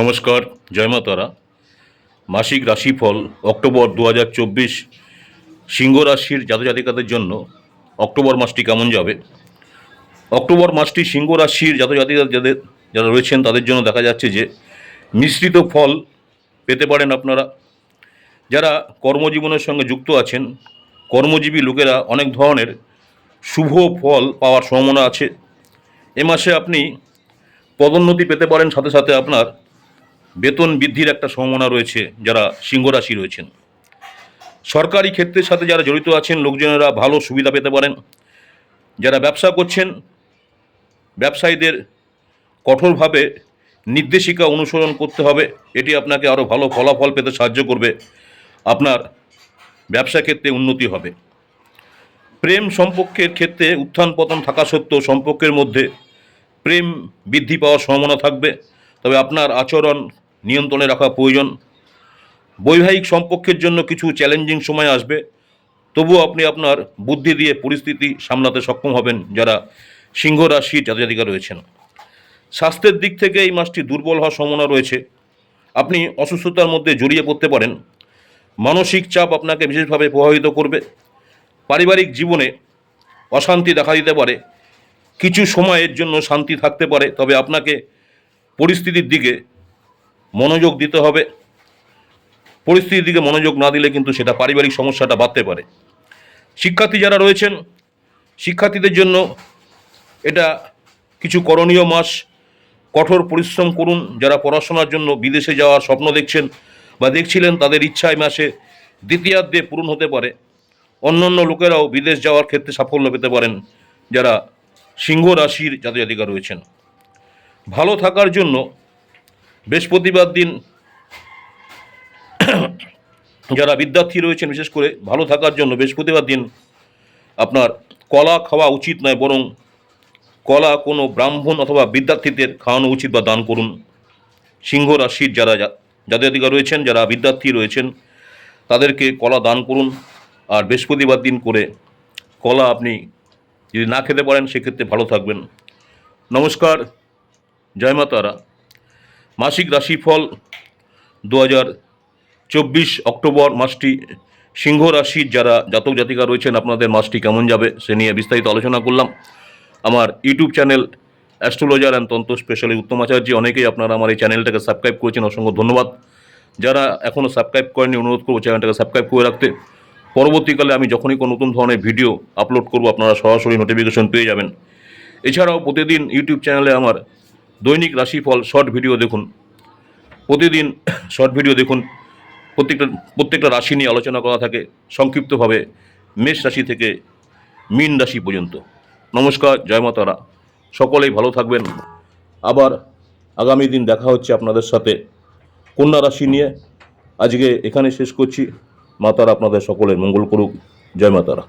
নমস্কার, জয় মা তারা। মাসিক রাশিফল অক্টোবর দু হাজার চব্বিশ, সিংহ রাশির জাতজাতিকাদের জন্য অক্টোবর মাসটি কেমন যাবে? অক্টোবর মাসটি সিংহ রাশির জাতজাতিকা যাদের, যারা রয়েছেন তাদের জন্য দেখা যাচ্ছে যে মিশ্রিত ফল পেতে পারেন আপনারা। যারা কর্মজীবনের সঙ্গে যুক্ত আছেন, কর্মজীবী লোকেরা অনেক ধরনের শুভ ফল পাওয়ার সম্ভাবনা আছে। এ মাসে আপনি পদোন্নতি পেতে পারেন, সাথে সাথে আপনার বেতন বৃদ্ধির একটা সম্ভাবনা রয়েছে, যারা সিংহ রাশি রয়েছেন। সরকারি ক্ষেত্রের সাথে যারা জড়িত আছেন, লোকজনেরা ভালো সুবিধা পেতে পারেন। যারা ব্যবসা করছেন, ব্যবসায়ীদের কঠোরভাবে নির্দেশিকা অনুসরণ করতে হবে। এটি আপনাকে আরও ভালো ফলাফল পেতে সাহায্য করবে। আপনার ব্যবসা ক্ষেত্রে উন্নতি হবে। প্রেম সম্পর্কের ক্ষেত্রে উত্থান পতন থাকা সত্ত্বেও সম্পর্কের মধ্যে প্রেম বৃদ্ধি পাওয়ার সম্ভাবনা থাকবে। তবে আপনার আচরণ নিয়ন্ত্রণে রাখা প্রয়োজন। বৈবাহিক সম্পর্কের জন্য কিছু চ্যালেঞ্জিং সময় আসবে। তবুও আপনি আপনার বুদ্ধি দিয়ে পরিস্থিতি সামলাতে সক্ষম হবেন যারা সিংহ রাশির জাতজাতিকা রয়েছেন। স্বাস্থ্যের দিক থেকে এই মাসটি দুর্বল হওয়ার সম্ভাবনা রয়েছে। আপনি অসুস্থতার মধ্যে জড়িয়ে পড়তে পারেন। মানসিক চাপ আপনাকে বিশেষভাবে প্রভাবিত করবে। পারিবারিক জীবনে অশান্তি দেখা দিতে পারে। কিছু সময়ের জন্য শান্তি থাকতে পারে। তবে আপনাকে পরিস্থিতির দিকে মনোযোগ দিতে হবে। পরিস্থিতির দিকে মনোযোগ না দিলে কিন্তু সেটা পারিবারিক সমস্যাটা বাড়তে পারে। শিক্ষার্থী যারা রয়েছেন, শিক্ষার্থীদের জন্য এটা কিছু করণীয় মাস। কঠোর পরিশ্রম করুন। যারা পড়াশোনার জন্য বিদেশে যাওয়ার স্বপ্ন দেখছেন বা দেখছিলেন তাদের ইচ্ছায় মাসে দ্বিতীয়ার্ধে পূরণ হতে পারে। অন্যান্য লোকেরাও বিদেশ যাওয়ার ক্ষেত্রে সাফল্য পেতে পারেন। যারা সিংহ রাশির জাতজাতিকা রয়েছেন। ভালো থাকার জন্য বৃহস্পতিবার দিন যারা বিদ্যার্থী রয়েছেন, বিশেষ করে ভালো থাকার জন্য বৃহস্পতিবার দিন আপনার কলা খাওয়া উচিত নয়, বরং কলা কোনো ব্রাহ্মণ অথবা বিদ্যার্থীদের খাওয়ানো উচিত বা দান করুন। সিংহ রাশির যারা জাতীয়তিকা রয়েছেন, যারা বিদ্যার্থী রয়েছেন, তাদেরকে কলা দান করুন। আর বৃহস্পতিবার দিন করে কলা আপনি যদি না খেতে পারেন, সেক্ষেত্রে ভালো থাকবেন। নমস্কার, জয় মা তারা। মাসিক রাশিফল দু চব্বিশ অক্টোবর মাসটি সিংহ রাশির যারা জাতক জাতিকা রয়েছেন, আপনাদের মাসটি কেমন যাবে সে নিয়ে বিস্তারিত আলোচনা করলাম। আমার YouTube channel astrologer and tantra specially Uttam Acharya অনেকেই আপনারা আমার এই চ্যানেলটাকে সাবস্ক্রাইব করেছেন, অসংখ্য ধন্যবাদ। যারা এখনও সাবস্ক্রাইব করেনি অনুরোধ করব চ্যানেলটাকে সাবস্ক্রাইব করে রাখতে। পরবর্তীকালে আমি যখনই কোনো নতুন ধরনের ভিডিও আপলোড করব, আপনারা সরাসরি নোটিফিকেশন পেয়ে যাবেন। এছাড়াও প্রতিদিন ইউটিউব চ্যানেলে আমার দৈনিক রাশিফল শর্ট ভিডিও দেখুন। প্রতিদিন শর্ট ভিডিও দেখুন। প্রত্যেকটা প্রত্যেকটা রাশি নিয়ে আলোচনা করা থাকে সংক্ষিপ্তভাবে মেষ রাশি থেকে মীন রাশি পর্যন্ত। নমস্কার, জয় মাতারা সকলেই ভালো থাকবেন। আবার আগামী দিন দেখা হচ্ছে আপনাদের সাথে কন্যা রাশি নিয়ে। আজকে এখানে শেষ করছি। মাতারা আপনাদের সকলের মঙ্গল করুক। জয় মাতারা